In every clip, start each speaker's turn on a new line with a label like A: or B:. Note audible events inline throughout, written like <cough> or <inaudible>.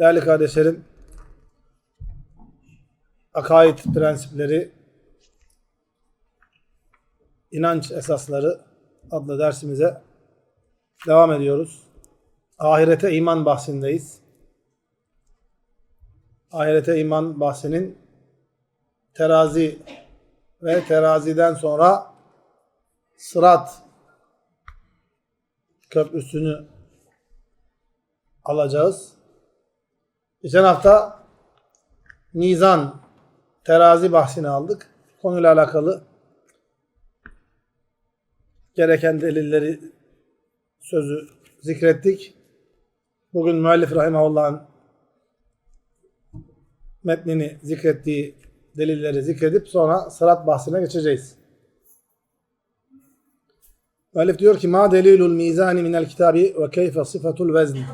A: Değerli kardeşlerim, akaid prensipleri, inanç esasları adlı dersimize devam ediyoruz. Ahirete iman bahsindeyiz. Ahirete iman bahsinin terazi ve teraziden sonra sırat köprüsünü alacağız. Geçen hafta mizan, terazi bahsini aldık. Konuyla alakalı gereken delilleri, sözü zikrettik. Bugün müellif rahimahullah'ın metnini zikrettiği delilleri zikredip sonra sırat bahsine geçeceğiz. Müellif diyor ki ma delilul mizani minel kitabi ve keyfe sıfatul vezni.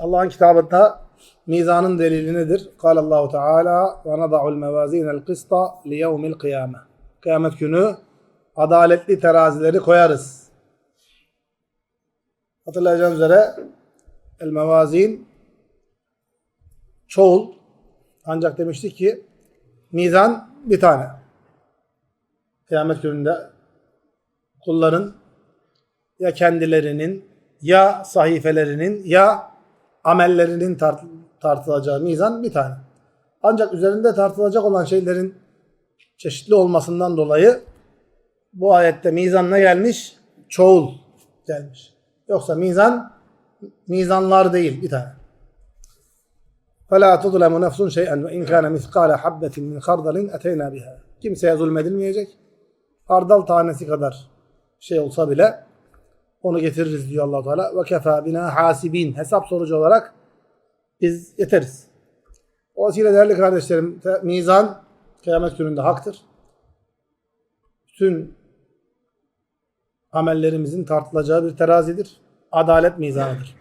A: Allah'ın kitabında mizanın delili nedir? Allahu Teala ve nada'ul mevazinel kısta li yevmil kıyame. Kıyamet günü adaletli terazileri koyarız. Hatırlayacağınız üzere el mevazin çoğul ancak demiştik ki mizan bir tane. Kıyamet gününde kulların ya kendilerinin ya sahifelerinin ya amellerinin tart tartılacağı mizan bir tane. Ancak üzerinde tartılacak olan şeylerin çeşitli olmasından dolayı bu ayette mizan ne gelmiş? Çoğul gelmiş. Yoksa mizan mizanlar değil bir tane. فَلَا تُظْلَمُ نَفْسٌ شَيْئًا وَاِنْ كَانَ مِثْقَالَ حَبَّةٍ مِنْ خَرْدَلٍ اَتَيْنَا بِهَا Kimseye zulmedilmeyecek. Hardal tanesi kadar şey olsa bile onu getiririz diyor allah Teala. Ve kefa bina hasibin. Hesap sorucu olarak biz yeteriz. Dolayısıyla değerli kardeşlerim mizan kıyamet gününde haktır. Bütün amellerimizin tartılacağı bir terazidir. Adalet mizanıdır.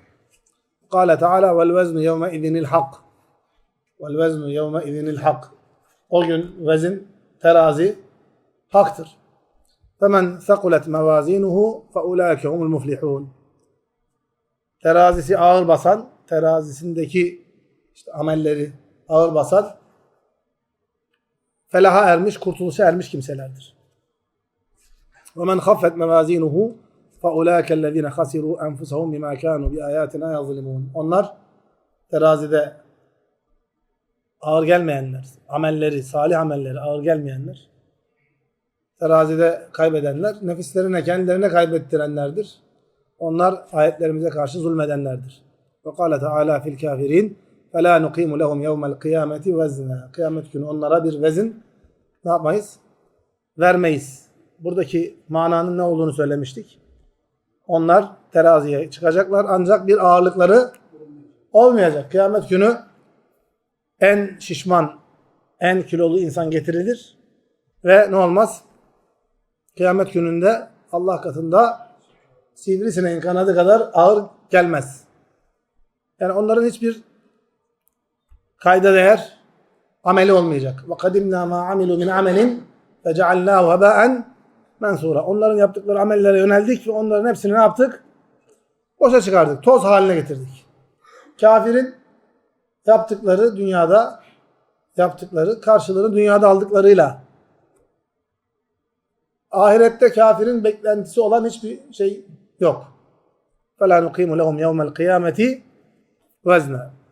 A: Kale Teala vel veznu yevme idinil hak. Vel veznu yevme idinil hak. O gün vezin terazi haktır. Femen sekulet mevazinuhu fe ulaike humul muflihun. Terazisi ağır basan, terazisindeki işte amelleri ağır basan felaha ermiş, kurtuluşa ermiş kimselerdir. وَمَنْ خَفَّتْ مَوَازِينُهُ فَاُولَٰئِكَ الَّذ۪ينَ خَسِرُوا أَنْفُسَهُمْ بِمَا كَانُوا بِآيَاتِنَا يَظْلِمُونَ Onlar terazide ağır gelmeyenler, amelleri, salih amelleri ağır gelmeyenler, terazide kaybedenler, nefislerine, kendilerine kaybettirenlerdir. Onlar ayetlerimize karşı zulmedenlerdir. Ve kâle Teâlâ fil kâfirîn فَلَا نُقِيمُ لَهُمْ يَوْمَ الْقِيَامَةِ وَزْنًا Kıyamet günü onlara bir vezin ne yapmayız? Vermeyiz. Buradaki mananın ne olduğunu söylemiştik. Onlar teraziye çıkacaklar ancak bir ağırlıkları olmayacak. Kıyamet günü en şişman, en kilolu insan getirilir ve ne olmaz? Kıyamet gününde Allah katında sivrisineğin kanadı kadar ağır gelmez. Yani onların hiçbir kayda değer ameli olmayacak. Ve kadimna ma amilu min amelin ve cealnahu hebaen mensura. Onların yaptıkları amellere yöneldik ve onların hepsini ne yaptık? Boşa çıkardık. Toz haline getirdik. Kafirin yaptıkları dünyada yaptıkları karşılığını dünyada aldıklarıyla ahirette kafirin beklentisi olan hiçbir şey yok. فَلَا نُقِيمُ لَهُمْ يَوْمَ الْقِيَامَةِ وَزْنًا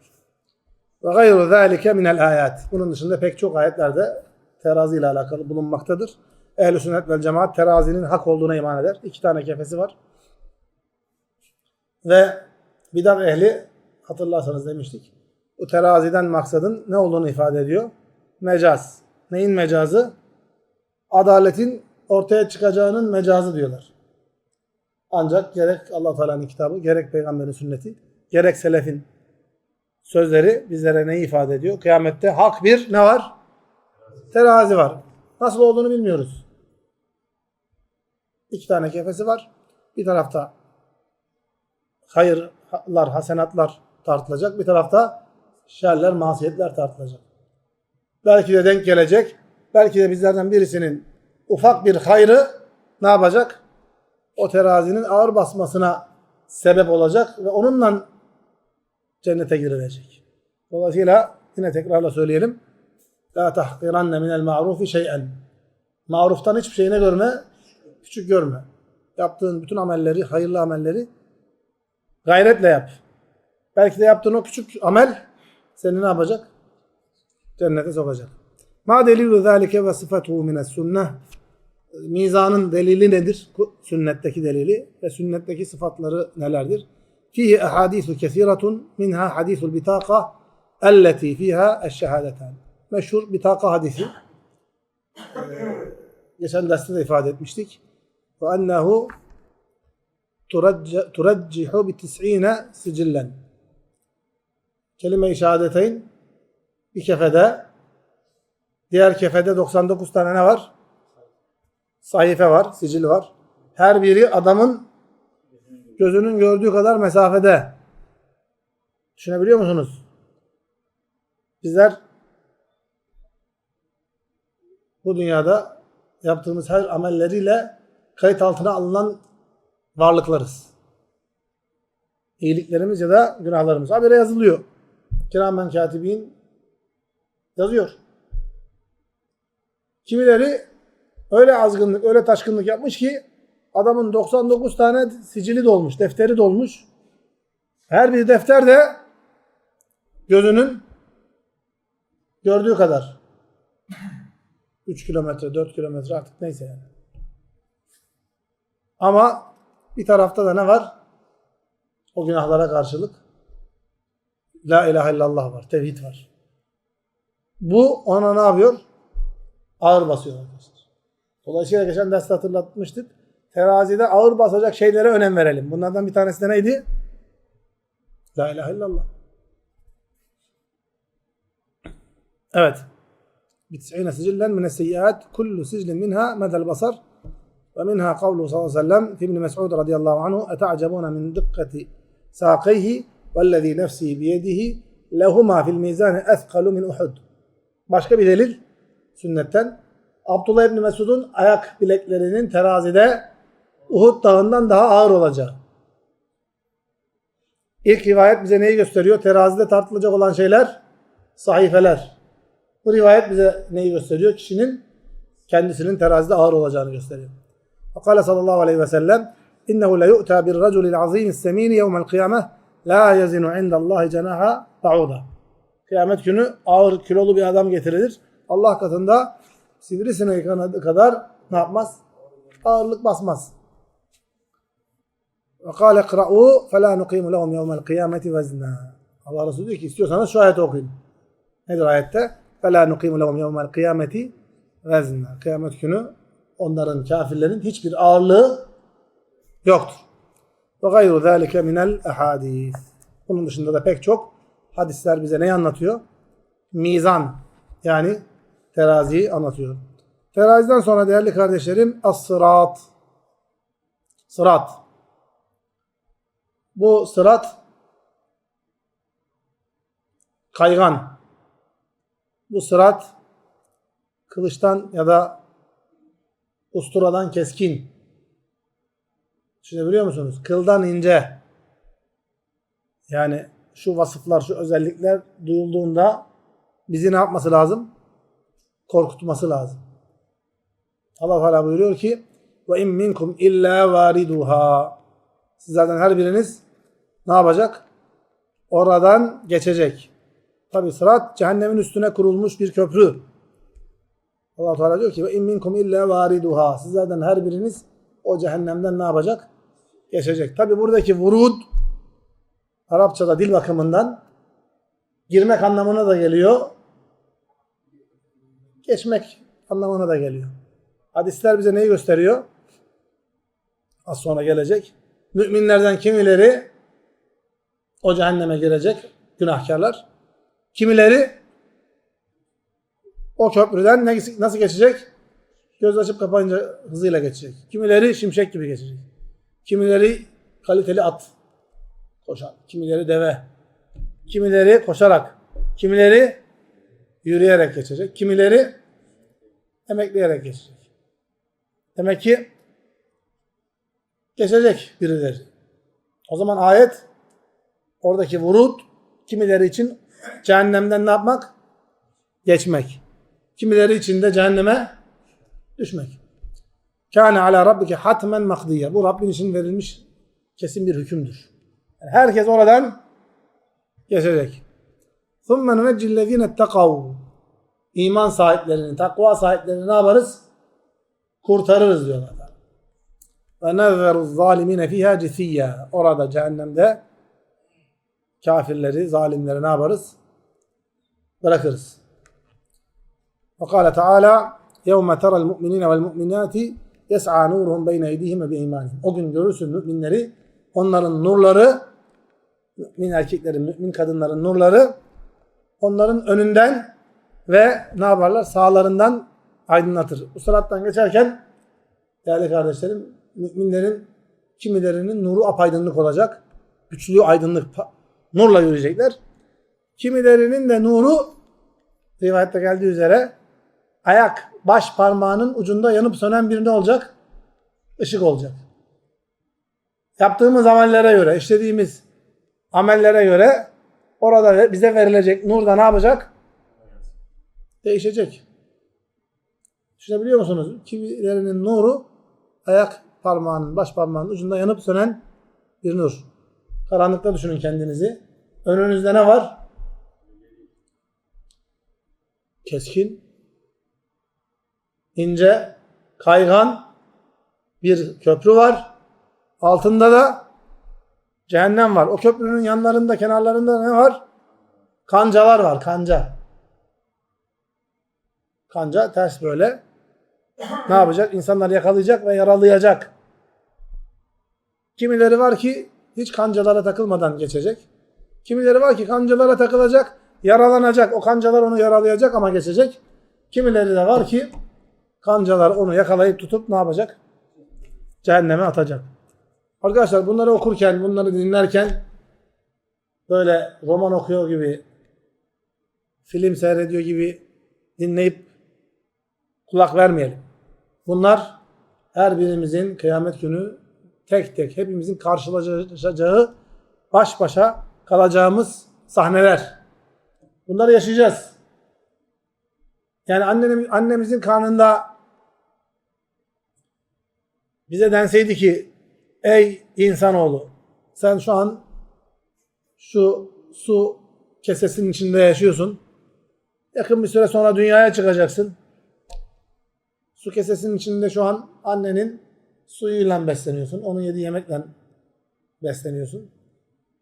A: ve gayru zâlike minel ayat. Bunun dışında pek çok ayetlerde terazi ile alakalı bulunmaktadır. Ehl-i sünnet vel cemaat terazinin hak olduğuna iman eder. İki tane kefesi var. Ve bidat ehli hatırlarsanız demiştik. Bu teraziden maksadın ne olduğunu ifade ediyor? Mecaz. Neyin mecazı? Adaletin ortaya çıkacağının mecazı diyorlar. Ancak gerek Allah Teala'nın kitabı, gerek peygamberin sünneti, gerek selefin sözleri bizlere neyi ifade ediyor? Kıyamette hak bir ne var? Terazi var. Nasıl olduğunu bilmiyoruz. İki tane kefesi var. Bir tarafta hayırlar, hasenatlar tartılacak. Bir tarafta şerler, masiyetler tartılacak. Belki de denk gelecek. Belki de bizlerden birisinin ufak bir hayrı ne yapacak? O terazinin ağır basmasına sebep olacak ve onunla cennete girilecek. Dolayısıyla yine tekrarla söyleyelim. La tahqiranne minel ma'rufi şey'en. Maruftan hiçbir şeyine görme, küçük görme. Yaptığın bütün amelleri, hayırlı amelleri gayretle yap. Belki de yaptığın o küçük amel seni ne yapacak? Cennete sokacak. Ma delilu zalike ve sıfatuhu mines sünne. Mizanın delili nedir? Sünnetteki delili ve sünnetteki sıfatları nelerdir? Fihi ehadisu kesiratun minha hadisul bitaka elleti fiha eşşehadeten. Meşhur bitaka hadisi. Ee, geçen derste de ifade etmiştik. Ve ennehu turaccihu bi tis'ine sicillen. Kelime-i şehadeteyn bir kefede diğer kefede 99 tane ne var? Sahife var, sicil var. Her biri adamın gözünün gördüğü kadar mesafede. Düşünebiliyor musunuz? Bizler bu dünyada yaptığımız her amelleriyle kayıt altına alınan varlıklarız. İyiliklerimiz ya da günahlarımız. Habere yazılıyor. Kiramen katibin yazıyor. Kimileri öyle azgınlık, öyle taşkınlık yapmış ki adamın 99 tane sicili dolmuş, defteri dolmuş. Her bir defter de gözünün gördüğü kadar. <laughs> 3 kilometre, 4 kilometre artık neyse yani. Ama bir tarafta da ne var? O günahlara karşılık La ilahe illallah var, tevhid var. Bu ona ne yapıyor? Ağır basıyor arkadaşlar. Dolayısıyla geçen derste hatırlatmıştık. Terazide ağır basacak şeylere önem verelim. Bunlardan bir tanesi de neydi? La ilahe illallah. Evet. Bitse'ine sicillen mine seyyiat kullu siclin minha medel basar ve minha kavlu sallallahu aleyhi ve sellem fi Mes'ud radıyallahu anhu eta'cebuna min dikkati saqeyhi vellezî nefsî biyedihi lehuma fil mizâni ethkalu min uhud. Başka bir delil sünnetten Abdullah İbni Mesud'un ayak bileklerinin terazide Uhud dağından daha ağır olacağı. İlk rivayet bize neyi gösteriyor? Terazide tartılacak olan şeyler sahifeler. Bu rivayet bize neyi gösteriyor? Kişinin kendisinin terazide ağır olacağını gösteriyor. Fakale sallallahu aleyhi ve sellem innehu le yu'ta bir raculil azim semini yevmel kıyameh la yazinu indallahi cenaha ba'uda. Kıyamet günü ağır kilolu bir adam getirilir. Allah katında sivrisineği kanadı kadar ne yapmaz? Ağırlık basmaz. Ve kâle kıra'u fe lâ nukîmu lehum yevmel kıyameti veznâ. Allah Resulü diyor ki istiyorsanız şu ayeti okuyun. Nedir ayette? Fe lâ nukîmu lehum yevmel kıyameti veznâ. Kıyamet günü onların kafirlerin hiçbir ağırlığı yoktur. Ve gayru zâlike minel ehadîs. Bunun dışında da pek çok hadisler bize neyi anlatıyor? Mizan yani teraziyi anlatıyor. Teraziden sonra değerli kardeşlerim as-sırat. Sırat. Bu sırat kaygan. Bu sırat kılıçtan ya da usturadan keskin. Düşünebiliyor musunuz? Kıldan ince. Yani şu vasıflar, şu özellikler duyulduğunda bizi ne yapması lazım? Korkutması lazım. Allah Teala buyuruyor ki ve in minkum illa variduha. Sizlerden her biriniz ne yapacak? Oradan geçecek. Tabi sırat cehennemin üstüne kurulmuş bir köprü. Allah Teala diyor ki ve in minkum illa variduha. Sizlerden her biriniz o cehennemden ne yapacak? Geçecek. Tabi buradaki vurud Arapçada dil bakımından girmek anlamına da geliyor. Geçmek anlamına da geliyor. Hadisler bize neyi gösteriyor? Az sonra gelecek. Müminlerden kimileri o cehenneme girecek günahkarlar. Kimileri o köprüden nasıl geçecek? Göz açıp kapayınca hızıyla geçecek. Kimileri şimşek gibi geçecek. Kimileri kaliteli at koşar. Kimileri deve. Kimileri koşarak. Kimileri yürüyerek geçecek. Kimileri emekleyerek geçecek. Demek ki geçecek birileri. O zaman ayet oradaki vurut kimileri için cehennemden ne yapmak? Geçmek. Kimileri için de cehenneme düşmek. Kâne alâ rabbike hatmen makdiye. Bu Rabbin için verilmiş kesin bir hükümdür. Yani herkes oradan geçecek. ثُمَّ نُنَجِّ الَّذ۪ينَ اتَّقَوْا İman sahiplerini, takva sahiplerini ne yaparız? Kurtarırız diyorlar. وَنَذَّرُ الظَّالِمِينَ ف۪يهَا جِثِيًّا Orada cehennemde kafirleri, zalimleri ne yaparız? Bırakırız. وقال تعالى يَوْمَ تَرَى الْمُؤْمِنِينَ وَالْمُؤْمِنَاتِ يَسْعَى نُورُهُمْ بَيْنَ اَيْدِيهِمْ وَبِاِيمَانِهِمْ O gün görürsün müminleri, onların nurları, mümin erkeklerin, mümin kadınların nurları, onların önünden ve ne yaparlar? Sağlarından aydınlatır. Bu sırattan geçerken değerli kardeşlerim, müminlerin kimilerinin nuru apaydınlık olacak. Güçlü aydınlık nurla yürüyecekler. Kimilerinin de nuru rivayette geldiği üzere ayak, baş parmağının ucunda yanıp sönen bir ne olacak? Işık olacak. Yaptığımız amellere göre, işlediğimiz amellere göre orada bize verilecek nur da ne yapacak? Değişecek. Düşünebiliyor musunuz? Kimilerinin nuru ayak parmağının, baş parmağının ucunda yanıp sönen bir nur. Karanlıkta düşünün kendinizi. Önünüzde ne var? Keskin, ince, kaygan bir köprü var. Altında da cehennem var. O köprünün yanlarında, kenarlarında ne var? Kancalar var, kanca. Kanca ters böyle. Ne yapacak? İnsanları yakalayacak ve yaralayacak. Kimileri var ki hiç kancalara takılmadan geçecek. Kimileri var ki kancalara takılacak, yaralanacak. O kancalar onu yaralayacak ama geçecek. Kimileri de var ki kancalar onu yakalayıp tutup ne yapacak? Cehenneme atacak. Arkadaşlar bunları okurken, bunları dinlerken böyle roman okuyor gibi, film seyrediyor gibi dinleyip kulak vermeyelim. Bunlar her birimizin kıyamet günü tek tek hepimizin karşılaşacağı baş başa kalacağımız sahneler. Bunları yaşayacağız. Yani annem, annemizin karnında bize denseydi ki ey insanoğlu sen şu an şu su kesesinin içinde yaşıyorsun. Yakın bir süre sonra dünyaya çıkacaksın. Su kesesinin içinde şu an annenin suyuyla besleniyorsun. Onun yediği yemekle besleniyorsun.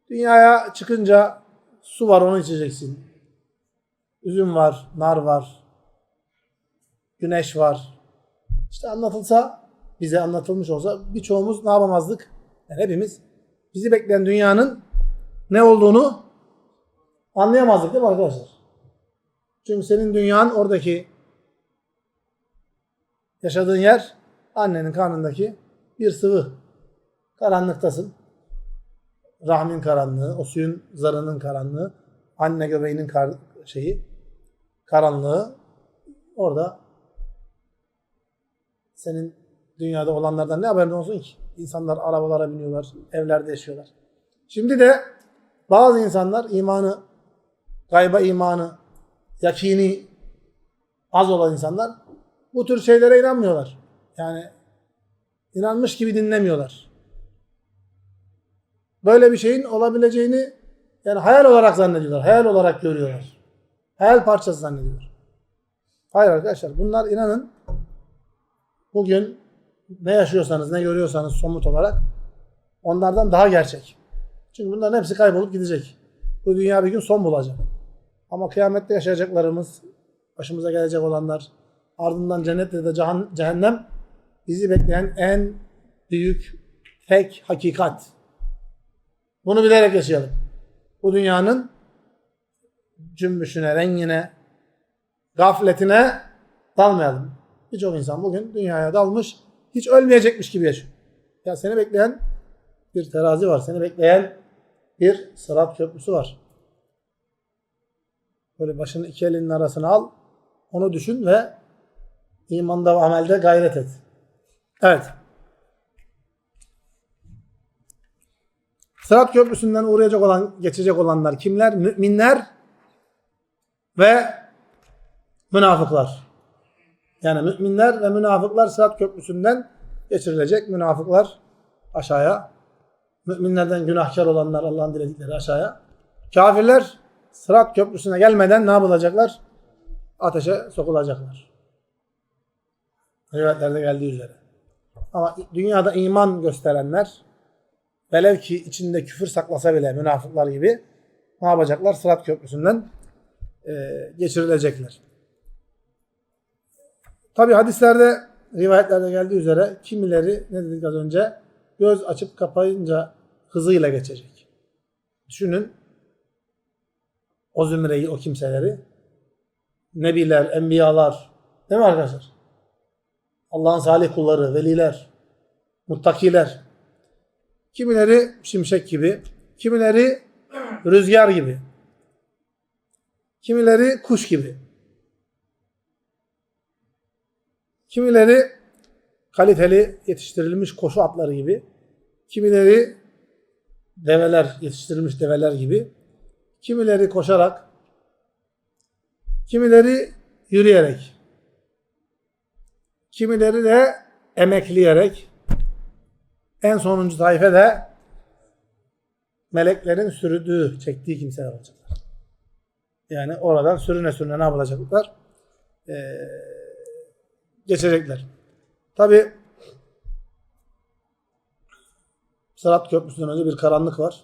A: Dünyaya çıkınca su var onu içeceksin. Üzüm var, nar var, güneş var. İşte anlatılsa, bize anlatılmış olsa birçoğumuz ne yapamazdık? Yani hepimiz bizi bekleyen dünyanın ne olduğunu anlayamazdık değil mi arkadaşlar? Çünkü senin dünyan oradaki yaşadığın yer annenin karnındaki bir sıvı. Karanlıktasın. Rahmin karanlığı, o suyun zarının karanlığı, anne göbeğinin kar şeyi, karanlığı orada senin dünyada olanlardan ne haberin olsun ki? İnsanlar arabalara biniyorlar, evlerde yaşıyorlar. Şimdi de bazı insanlar imanı, gayba imanı, yakini az olan insanlar bu tür şeylere inanmıyorlar. Yani inanmış gibi dinlemiyorlar. Böyle bir şeyin olabileceğini yani hayal olarak zannediyorlar. Hayal olarak görüyorlar. Hayal parçası zannediyorlar. Hayır arkadaşlar bunlar inanın bugün ne yaşıyorsanız ne görüyorsanız somut olarak onlardan daha gerçek. Çünkü bunların hepsi kaybolup gidecek. Bu dünya bir gün son bulacak. Ama kıyamette yaşayacaklarımız, başımıza gelecek olanlar, ardından cennet ya da cehan- cehennem bizi bekleyen en büyük tek hakikat. Bunu bilerek yaşayalım. Bu dünyanın cümbüşüne, rengine, gafletine dalmayalım. Birçok insan bugün dünyaya dalmış, hiç ölmeyecekmiş gibi yaşıyor. Ya seni bekleyen bir terazi var, seni bekleyen bir sırat köprüsü var. Böyle başını iki elinin arasına al, onu düşün ve imanda ve amelde gayret et. Evet. Sırat köprüsünden uğrayacak olan, geçecek olanlar kimler? Müminler ve münafıklar. Yani müminler ve münafıklar sırat köprüsünden geçirilecek. Münafıklar aşağıya. Müminlerden günahkar olanlar Allah'ın diledikleri aşağıya. Kafirler sırat köprüsüne gelmeden ne yapılacaklar? Ateşe sokulacaklar. Rivayetlerde geldiği üzere. Ama dünyada iman gösterenler velev ki içinde küfür saklasa bile münafıklar gibi ne yapacaklar? Sırat köprüsünden e, geçirilecekler. Tabi hadislerde, rivayetlerde geldiği üzere kimileri ne dedik az önce? Göz açıp kapayınca hızıyla geçecek. Düşünün o zümreyi, o kimseleri. Nebiler, enbiyalar. Değil mi arkadaşlar? Allah'ın salih kulları, veliler, muttakiler. Kimileri şimşek gibi, kimileri rüzgar gibi, kimileri kuş gibi, kimileri kaliteli yetiştirilmiş koşu atları gibi, kimileri develer, yetiştirilmiş develer gibi, kimileri koşarak, kimileri yürüyerek, kimileri de emekleyerek, en sonuncu taife de meleklerin sürüdüğü, çektiği kimseler olacaklar. Yani oradan sürüne sürüne ne yapacaklar? Ee, geçecekler. Tabi Sırat Köprüsü'nden önce bir karanlık var.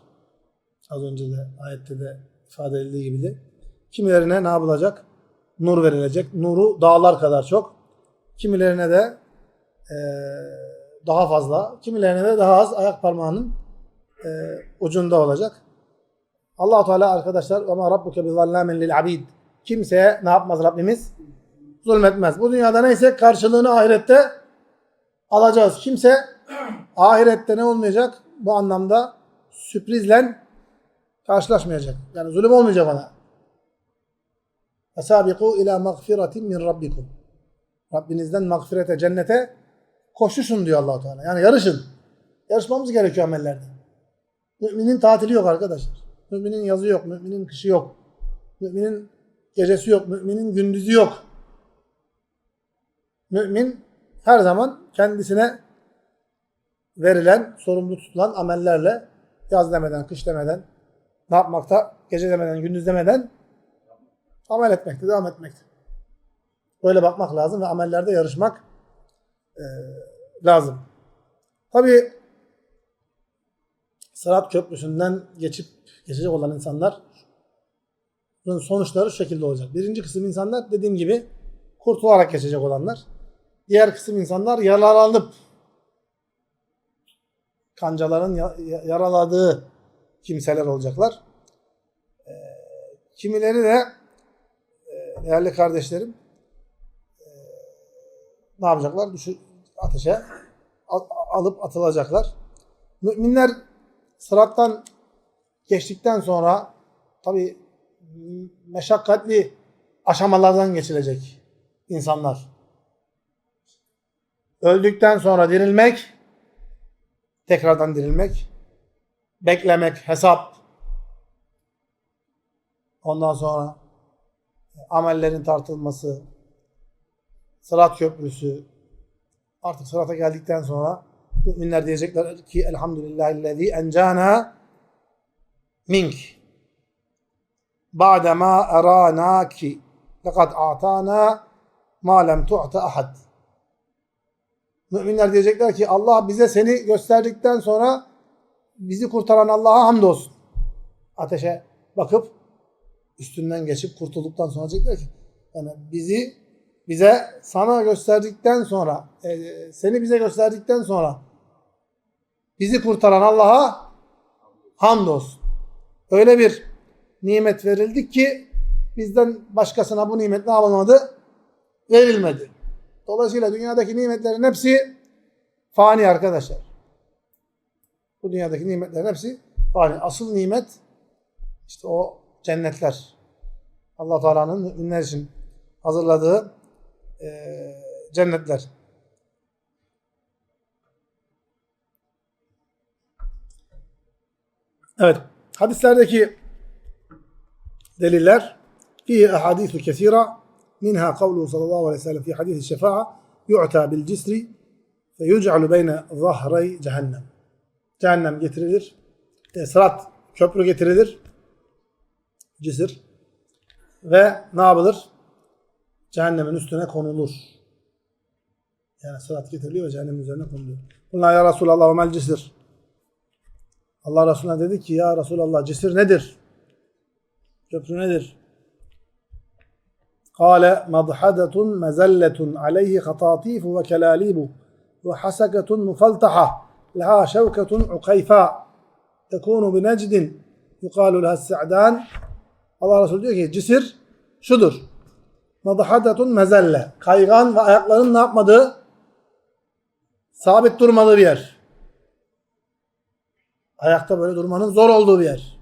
A: Az önce de ayette de ifade edildiği gibi de. Kimilerine ne yapılacak? Nur verilecek. Nuru dağlar kadar çok. Kimilerine de eee daha fazla, kimilerine de daha az ayak parmağının e, ucunda olacak. allah Teala arkadaşlar ama rabbuke bi zallamen lil abid. Kimseye ne yapmaz Rabbimiz? Zulmetmez. Bu dünyada neyse karşılığını ahirette alacağız. Kimse <clears throat> ahirette ne olmayacak? Bu anlamda sürprizle karşılaşmayacak. Yani zulüm olmayacak ona. Esabiku ila mağfiretin min rabbikum. Rabbinizden mağfirete, cennete koşuşun diyor allah Teala. Yani yarışın. Yarışmamız gerekiyor amellerde. Müminin tatili yok arkadaşlar. Müminin yazı yok. Müminin kışı yok. Müminin gecesi yok. Müminin gündüzü yok. Mümin her zaman kendisine verilen, sorumlu tutulan amellerle yaz demeden, kış demeden ne yapmakta? Gece demeden, gündüz demeden amel etmekte, devam etmekte. Böyle bakmak lazım ve amellerde yarışmak e, lazım. Tabi Sırat Köprüsü'nden geçip geçecek olan insanlar sonuçları şu şekilde olacak. Birinci kısım insanlar dediğim gibi kurtularak geçecek olanlar. Diğer kısım insanlar yaralanıp kancaların yaraladığı kimseler olacaklar. Ee, kimileri de e, değerli kardeşlerim e, ne yapacaklar? Düşün, ateşe alıp atılacaklar. Müminler sırattan geçtikten sonra tabi meşakkatli aşamalardan geçilecek insanlar. Öldükten sonra dirilmek, tekrardan dirilmek, beklemek, hesap, ondan sonra amellerin tartılması, sırat köprüsü, Artık sırata geldikten sonra müminler diyecekler ki elhamdülillahillezî encana mink. Ba'dema eranaki lekad atana ma lem tu'ta ahad. Müminler diyecekler ki Allah bize seni gösterdikten sonra bizi kurtaran Allah'a hamdolsun. Ateşe bakıp üstünden geçip kurtulduktan sonra diyecekler ki yani bizi bize sana gösterdikten sonra, e, seni bize gösterdikten sonra bizi kurtaran Allah'a hamdolsun. Öyle bir nimet verildik ki bizden başkasına bu nimet ne yapılmadı? Verilmedi. Dolayısıyla dünyadaki nimetlerin hepsi fani arkadaşlar. Bu dünyadaki nimetlerin hepsi fani. Asıl nimet işte o cennetler. Allah Teala'nın müminler için hazırladığı e, cennetler. Evet. Hadislerdeki deliller fihi ahadithu kesira minha kavluhu sallallahu aleyhi ve sellem fi hadisi şefa'a yu'ta bil cisri ve yuc'alu beyne zahray cehennem. Cehennem getirilir. E, sırat köprü getirilir. Cisir. Ve ne yapılır? Cehennemin üstüne konulur. Yani sırat getiriliyor ve cehennemin üzerine konuluyor. Bunlar ya Resulallah mel cisir. Allah Resulüne dedi ki ya Resulallah cisir nedir? Köprü nedir? Kale madhadetun mezelletun aleyhi hatatifu ve kelalibu ve hasaketun mufaltaha leha şevketun ukayfa tekunu bi necdin yukalu leha sa'dan Allah Resulü diyor ki cisir şudur. Madhadetun mezelle. Kaygan ve ayakların ne yapmadığı sabit durmadığı bir yer. Ayakta böyle durmanın zor olduğu bir yer.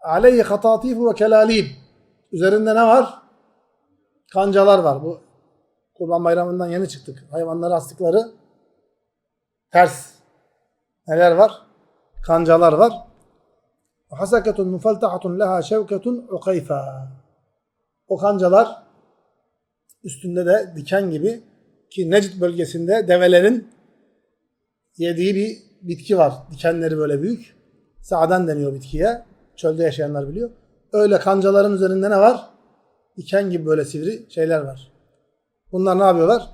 A: Aleyhi hatatifu ve kelalib. Üzerinde ne var? Kancalar var. Bu Kurban Bayramı'ndan yeni çıktık. Hayvanları astıkları ters. Neler var? Kancalar var. Hasaketun mufaltahatun leha şevketun ukayfa. O kancalar üstünde de diken gibi ki Necd bölgesinde develerin yediği bir bitki var. Dikenleri böyle büyük. Sa'dan deniyor bitkiye. Çölde yaşayanlar biliyor. Öyle kancaların üzerinde ne var? Diken gibi böyle sivri şeyler var. Bunlar ne yapıyorlar?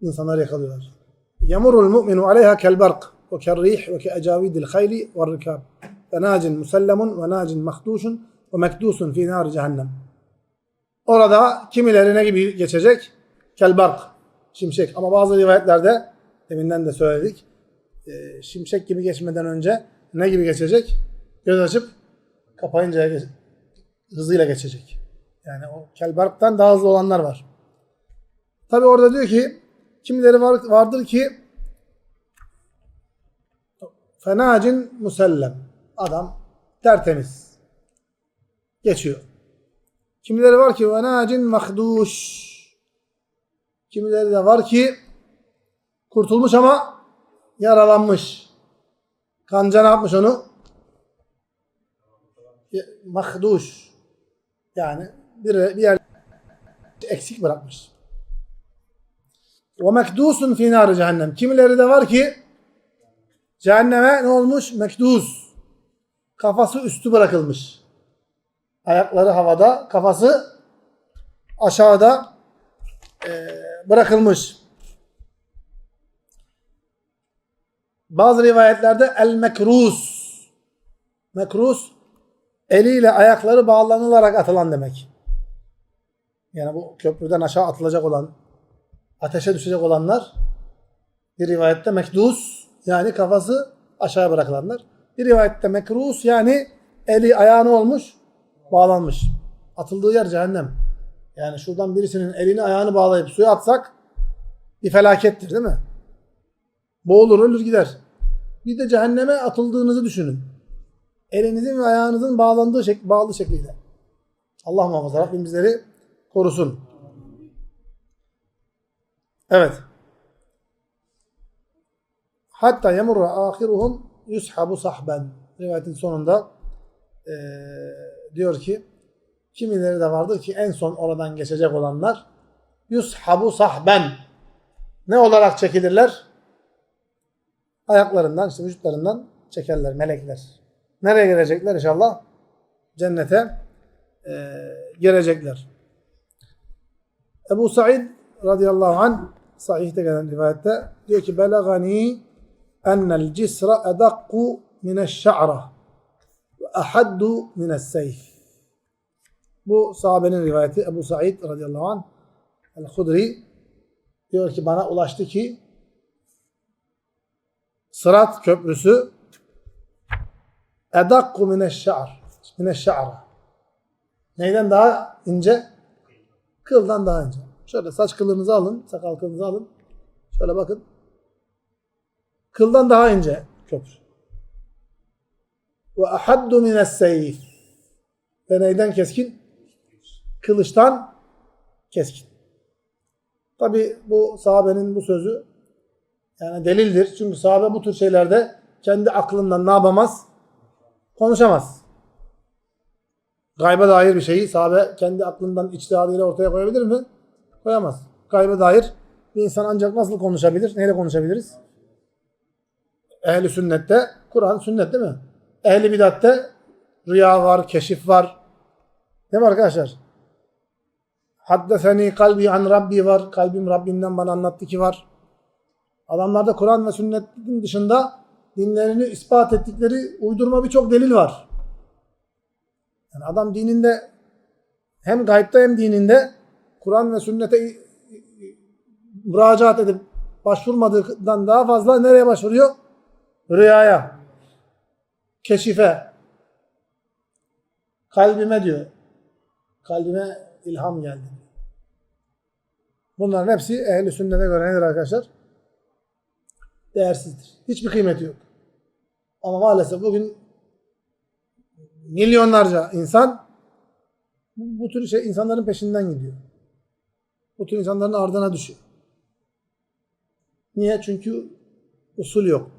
A: İnsanları yakalıyorlar. Yamurul mu'minu aleyha kelberk ve kerrih ve keecavidil hayli ve rikab ve nacin musallamun ve nacin mahduşun ve mekdusun fi nar cehennem. Orada kimileri ne gibi geçecek? Kelbark, şimşek. Ama bazı rivayetlerde deminden de söyledik. E, şimşek gibi geçmeden önce ne gibi geçecek? Göz açıp kapayınca geç- hızıyla geçecek. Yani o kelbarktan daha hızlı olanlar var. Tabi orada diyor ki kimileri var, vardır ki fenacin musellem. Adam tertemiz. Geçiyor. Kimileri var ki venacin mahduş. Kimileri de var ki kurtulmuş ama yaralanmış. Kanca ne yapmış onu? Mahduş. Yani bir, bir yer eksik bırakmış. Ve mekdusun fi nar cehennem. Kimileri de var ki cehenneme ne olmuş? Mekdus. Kafası üstü bırakılmış. Ayakları havada, kafası aşağıda e, bırakılmış. Bazı rivayetlerde el mekrus. Mekrus eliyle ayakları bağlanılarak atılan demek. Yani bu köprüden aşağı atılacak olan, ateşe düşecek olanlar bir rivayette mekdus yani kafası aşağıya bırakılanlar. Bir rivayette mekrus yani eli ayağını olmuş, bağlanmış. Atıldığı yer cehennem. Yani şuradan birisinin elini ayağını bağlayıp suya atsak bir felakettir değil mi? Boğulur ölür gider. Bir de cehenneme atıldığınızı düşünün. Elinizin ve ayağınızın bağlandığı şek bağlı şekliyle. Allah muhafaza Rabbim bizleri korusun. Evet. Hatta yemurra ahiruhum yushabu sahben. Rivayetin sonunda eee, diyor ki kimileri de vardır ki en son oradan geçecek olanlar yushabu sahben. Ne olarak çekilirler? Ayaklarından, işte vücutlarından çekerler melekler. Nereye gelecekler inşallah? Cennete eee, girecekler. Ebu Said radıyallahu anh sahihte gelen rivayette diyor ki belagani ennel cisra edakku mineşşa'ra ve ahaddu mine's-seyf. Bu sahabenin rivayeti Ebu Said radıyallahu anh el-Hudri diyor ki bana ulaştı ki Sırat köprüsü edakku mineşşa'ar mineşşa'ra Neyden daha ince? Kıldan daha ince. Şöyle saç kılınızı alın, sakal kılınızı alın. Şöyle bakın. Kıldan daha ince köprü. Ve ahaddu mines seyf. Ve neyden keskin? Kılıçtan keskin. Tabi bu sahabenin bu sözü yani delildir. Çünkü sahabe bu tür şeylerde kendi aklından ne yapamaz? Konuşamaz. Gayba dair bir şeyi sahabe kendi aklından içtihadıyla ortaya koyabilir mi? Koyamaz. Gayba dair bir insan ancak nasıl konuşabilir? Neyle konuşabiliriz? Ehli sünnette Kur'an sünnet değil mi? Ehli bidatte rüya var, keşif var. Değil mi arkadaşlar? Haddeseni kalbi an Rabbi var. Kalbim Rabbimden bana anlattı ki var. Adamlarda Kur'an ve sünnetin dışında dinlerini ispat ettikleri uydurma birçok delil var. Yani adam dininde hem gaybta hem dininde Kur'an ve sünnete müracaat edip başvurmadığından daha fazla nereye başvuruyor? Rüyaya, keşife, kalbime diyor. Kalbime ilham geldi. Bunların hepsi ehli sünnete göre nedir arkadaşlar? Değersizdir. Hiçbir kıymeti yok. Ama maalesef bugün milyonlarca insan bu, bu tür şey insanların peşinden gidiyor. Bu tür insanların ardına düşüyor. Niye? Çünkü usul yok.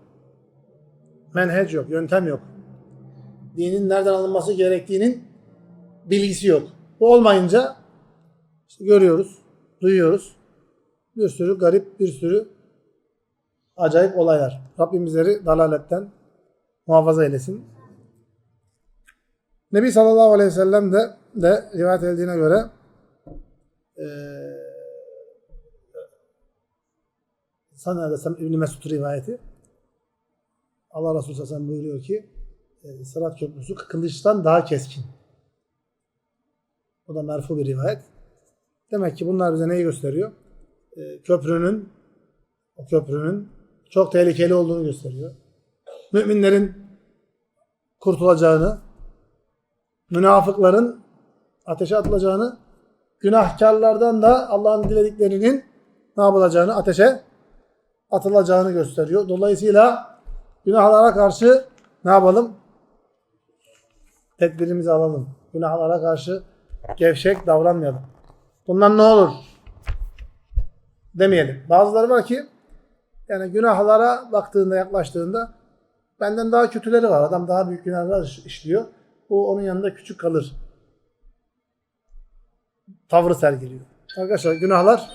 A: Menhec yok, yöntem yok. Dinin nereden alınması gerektiğinin bilgisi yok. Bu olmayınca işte görüyoruz, duyuyoruz. Bir sürü garip, bir sürü acayip olaylar. Rabbim bizleri dalaletten muhafaza eylesin. Nebi sallallahu aleyhi ve sellem de, de rivayet edildiğine göre eee sana desem İbn Mesud rivayeti Allah Resulü sallallahu buyuruyor ki e, Sırat Köprüsü kılıçtan daha keskin. Bu da merfu bir rivayet. Demek ki bunlar bize neyi gösteriyor? E, köprünün o köprünün çok tehlikeli olduğunu gösteriyor. Müminlerin kurtulacağını, münafıkların ateşe atılacağını, günahkarlardan da Allah'ın dilediklerinin ne yapılacağını, ateşe atılacağını gösteriyor. Dolayısıyla günahlara karşı ne yapalım? Tedbirimizi alalım. Günahlara karşı gevşek davranmayalım. Bundan ne olur? Demeyelim. Bazıları var ki yani günahlara baktığında, yaklaştığında benden daha kötüleri var. Adam daha büyük günahlar iş- işliyor. Bu onun yanında küçük kalır. Tavrı sergiliyor. Arkadaşlar günahlar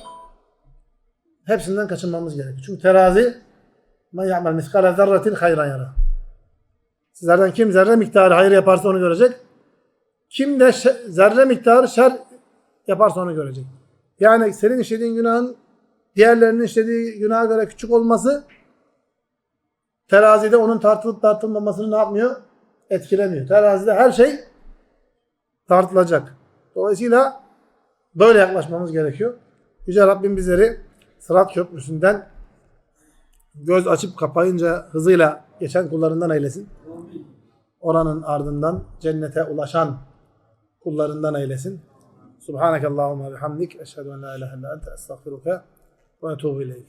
A: hepsinden kaçınmamız gerekiyor. Çünkü terazi men ya'mel miskale zerretin hayran yara. Sizlerden kim zerre miktarı hayır yaparsa onu görecek. Kim de zerre miktarı şer yaparsa onu görecek. Yani senin işlediğin günahın diğerlerinin işlediği günaha göre küçük olması terazide onun tartılıp tartılmamasını ne yapmıyor? Etkilemiyor. Terazide her şey tartılacak. Dolayısıyla böyle yaklaşmamız gerekiyor. Yüce Rabbim bizleri Sırat Köprüsü'nden göz açıp kapayınca hızıyla geçen kullarından eylesin. Oranın ardından cennete ulaşan kullarından eylesin. Subhanakallahumma bihamdik. Eşhedü en la ilahe illa ente estağfiruke وأتوب إليك.